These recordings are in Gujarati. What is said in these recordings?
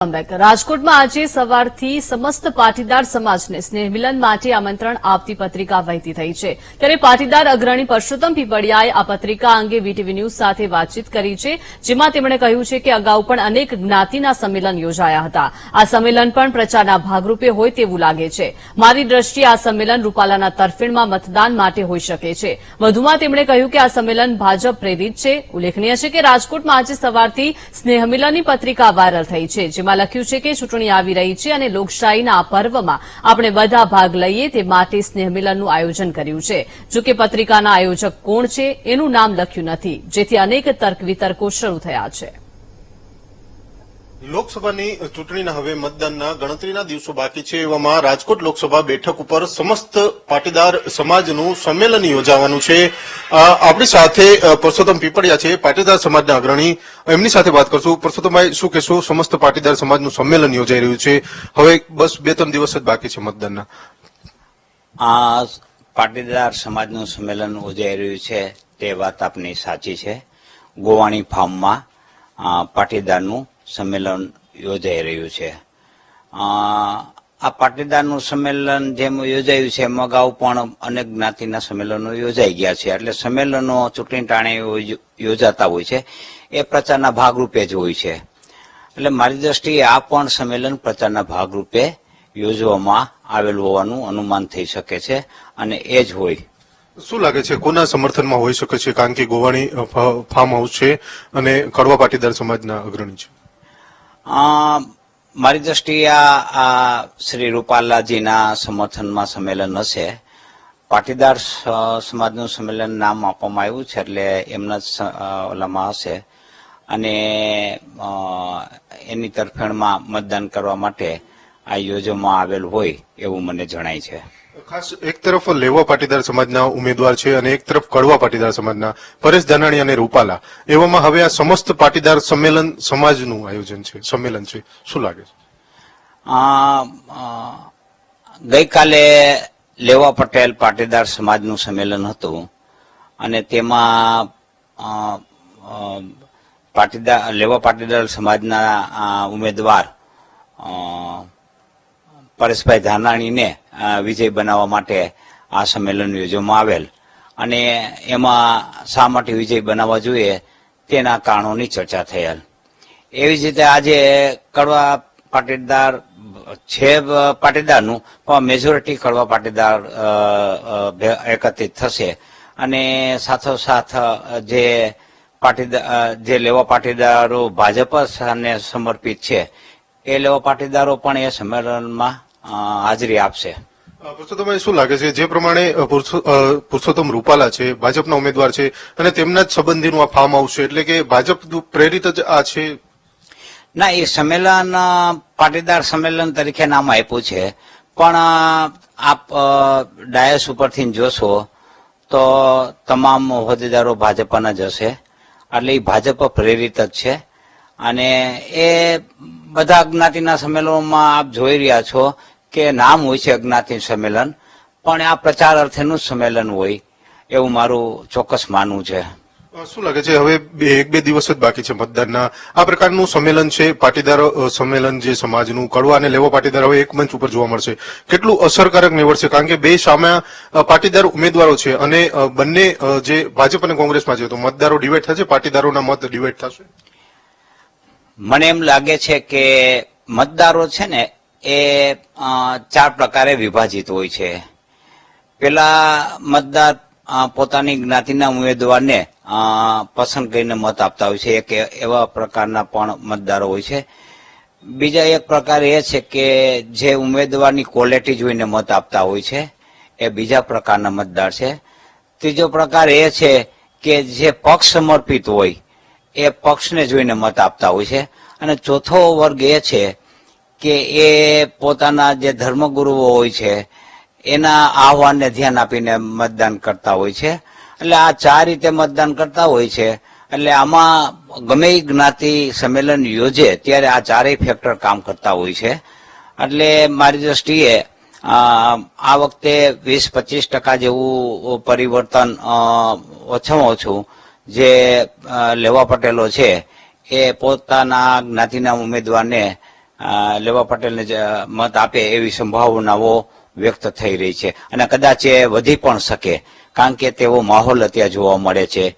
રાજકોટમાં આજે સવારથી સમસ્ત પાટીદાર સમાજને સ્નેહમિલન માટે આમંત્રણ આપતી પત્રિકા વહેતી થઈ છે. ત્યારે પાટીદાર અગ્રણી પરસોત્તમ પીપળિયાએ આ પત્રિકા અંગે વીટીવી ન્યૂઝ સાથે વાતચીત કરી છે, જેમાં તેમણે કહ્યું છે કે અગાઉ પણ અનેક જ્ઞાતિના સંમેલન યોજાયા હતા. આ સંમેલન પણ પ્રચારના ભાગરૂપે હોય તેવું લાગે છે. મારી દ્રષ્ટિએ આ સંમેલન રૂપાલાના તરફેણમાં મતદાન માટે હોઈ શકે છે. વધુમાં તેમણે કહ્યું કે આ સંમેલન ભાજપ પ્રેરિત છે. ઉલ્લેખનીય છે કે રાજકોટમાં આજે સવારથી સ્નેહમિલનની પત્રિકા વાયરલ થઈ છે, જેમાં લખ્યું છે કે ચૂંટણી આવી રહી છે અને લોકશાહીના આ પર્વમાં આપણે બધા ભાગ લઈએ તે માટે સ્નેહમિલનનું આયોજન કર્યું છે. જોકે પત્રિકાના આયોજક કોણ છે, એનું નામ લખ્યું નથી, જેથી અનેક તર્ક વિતર્કો શરૂ થયા છે. લોકસભાની ચૂંટણીના હવે મતદાનના ગણતરીના દિવસો બાકી છે એવામાં રાજકોટ લોકસભા બેઠક ઉપર સમસ્ત પાટીદાર સમાજનું સંમેલન યોજાવાનું છે. આપણી સાથે પરસોત્તમ પીપળિયા છે, પાટીદાર સમાજના અગ્રણી. એમની સાથે વાત કરશું. પરસોત્તમભાઈ, શું કહેશો? સમસ્ત પાટીદાર સમાજનું સંમેલન યોજાઈ રહ્યું છે. હવે બસ બે ત્રણ દિવસ જ બાકી છે મતદાનના. આ પાટીદાર સમાજનું સંમેલન યોજાઈ રહ્યું છે. તે વાત આપની સાચી છે. ગોવાણી ફાર્મમાં પાટીદારનું સંમેલન યોજાઈ રહ્યું છે. આ પાટીદારનું સંમેલન જેમ યોજાયું છે, એમ અગાઉ પણ અનેક જ્ઞાતિના સંમેલનો યોજાઈ ગયા છે. એટલે સંમેલનો, ચૂંટણી ટાણે યોજ- યોજાતા હોય છે. એ પ્રચારના ભાગરૂપે જ હોય છે. એટલે મારી દ્રષ્ટિએ આ પણ સંમેલન પ્રચારના ભાગરૂપે યોજવામાં આવેલું હોવાનું અનુમાન થઈ શકે છે અને એ જ હોય. શું લાગે છે, કોના સમર્થનમાં હોઈ શકે છે? કારણ કે ગોવાણી ફાર્મ હાઉસ છે અને કડવા પાટીદાર સમાજના અગ્રણી છે. મારી દ્રષ્ટિએ આ શ્રી રૂપાલાજીના સમર્થનમાં સંમેલન હશે. પાટીદાર સમાજનું સંમેલન નામ આપવામાં આવ્યું છે, એટલે એમના જ ઓલામાં હશે. અને એની તરફેણમાં મતદાન કરવા માટે આ યોજવામાં આવેલ હોય એવું મને જણાય છે. ખાસ એક તરફ લેવા પાટીદાર સમાજના ઉમેદવાર છે અને એક તરફ કડવા પાટીદાર સમાજના પરેશ ધાનાણી અને રૂપાલા. એવામાં હવે આ સમસ્ત પાટીદાર સંમેલન સમાજનું આયોજન છે, સંમેલન છે. શું લાગે છે? ગઈકાલે લેવા પટેલ પાટીદાર સમાજનું સંમેલન હતું અને તેમાં પાટીદાર લેવા પાટીદાર સમાજના ઉમેદવાર પરેશભાઈ ધાનાણીને વિજય બનાવવા માટે આ સંમેલન યોજવામાં આવેલ. અને એમાં શા માટે વિજય બનાવવા જોઈએ તેના કારણોની ચર્ચા થયેલ. એવી જ રીતે આજે કડવા પાટીદાર છે, પાટીદારનું, પણ મેજોરિટી કડવા પાટીદાર એકત્રિત થશે. અને સાથોસાથ સાથ જે પાટીદાર જે લેવા પાટીદારો ભાજપ સમર્પિત છે, એ લેવા પાટીદારો પણ એ સંમેલનમાં હાજરી આપશે. અ, પુરુષોત્તમ શું લાગે છે? જે પ્રમાણે પુરુષોત્તમ રૂપાલા છે ભાજપના ઉમેદવાર છે અને તેમના જ સંબંધીનું આ ફાર્મ હાઉસ છે એટલે કે ભાજપ પ્રેરિત જ આ છે? ના એ સંમેલન પાટીદાર સંમેલન તરીકે નામ આપ્યું છે. પણ આપ ડાયસ ઉપરથી જોશો તો તમામ હોદ્દેદારો ભાજપના જ હશે. એટલે એ ભાજપ પ્રેરિત જ છે. અને એ બધા જ્ઞાતિના સંમેલનોમાં આપ જોઈ રહ્યા છો કે નામ હોય છે અજ્ઞાતિ સંમેલન પણ આ પ્રચાર અર્થેનું સંમેલન હોય એવું મારું ચોક્કસ માનવું છે. શું લાગે છે હવે એક બે દિવસ જ બાકી છે મતદાનના. આ પ્રકારનું સંમેલન છે પાટીદાર સંમેલન જે સમાજનું કડવા અને લેવા પાટીદાર હવે એક મંચ ઉપર જોવા મળશે. કેટલું અસરકારક નીવડશે કારણ કે બે સામે પાટીદાર ઉમેદવારો છે અને બંને જે ભાજપ અને કોંગ્રેસમાં છે તો મતદારો ડિવાઈડ થશે પાટીદારોના મત ડિવાઈડ થશે? મને એમ લાગે છે કે મતદારો છે ને એ ચાર પ્રકારે વિભાજિત હોય છે. પેલા મતદાર પોતાની જ્ઞાતિના ઉમેદવારને પસંદ કરીને મત આપતા હોય છે. એક એવા પ્રકારના પણ મતદારો હોય છે. બીજા એક પ્રકાર એ છે કે જે ઉમેદવારની ક્વોલિટી જોઈને મત આપતા હોય છે, એ બીજા પ્રકારના મતદાર છે. ત્રીજો પ્રકાર એ છે કે જે પક્ષ સમર્પિત હોય, એ પક્ષને જોઈને મત આપતા હોય છે. અને ચોથો વર્ગ એ છે કે એ પોતાના જે ધર્મગુરુઓ હોય છે, એના આહવાનને ધ્યાન આપીને મતદાન કરતા હોય છે. એટલે આ ચાર રીતે મતદાન કરતા હોય છે. એટલે આમાં ગમે જ્ઞાતિ સંમેલન યોજે, ત્યારે આ ચારેય ફેક્ટર કામ કરતા હોય છે. એટલે મારી દ્રષ્ટિએ આ વખતે વીસ પચીસ ટકા જેવું પરિવર્તન ઓછામાં ઓછું જે લેવા પટેલો છે, એ પોતાના જ્ઞાતિના ઉમેદવારને લેવા પટેલને મત આપે એવી સંભાવનાઓ વ્યક્ત થઈ રહી છે. અને કદાચ એ વધી પણ શકે. કારણ કે તેવો માહોલ અત્યારે જોવા મળે છે.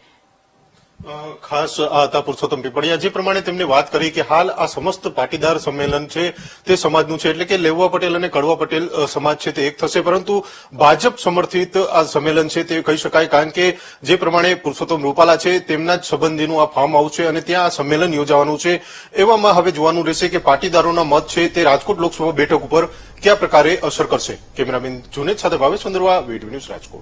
ખાસ આ પુરુષોત્તમ પીપળિયા જે પ્રમાણે તેમણે વાત કરી કે હાલ આ સમસ્ત પાટીદાર સંમેલન છે, તે સમાજનું છે, એટલે કે લેવા પટેલ અને કડવા પટેલ સમાજ છે, તે એક થશે. પરંતુ ભાજપ સમર્થિત આ સંમેલન છે, તે કહી શકાય, કારણ કે જે પ્રમાણે પુરુષોત્તમ રૂપાલા છે, તેમના જ સંબંધીનું આ ફાર્મ છે અને ત્યાં આ સંમેલન યોજાવાનું છે. એવામાં હવે જોવાનું રહેશે કે પાટીદારોના મત છે, તે રાજકોટ લોકસભા બેઠક ઉપર કયા પ્રકારે અસર કરશે. કેમેરામેન જુનેદ સાથે ભાવેશ ચંદ્રવા વીડિયો ન્યૂઝ રાજકોટ.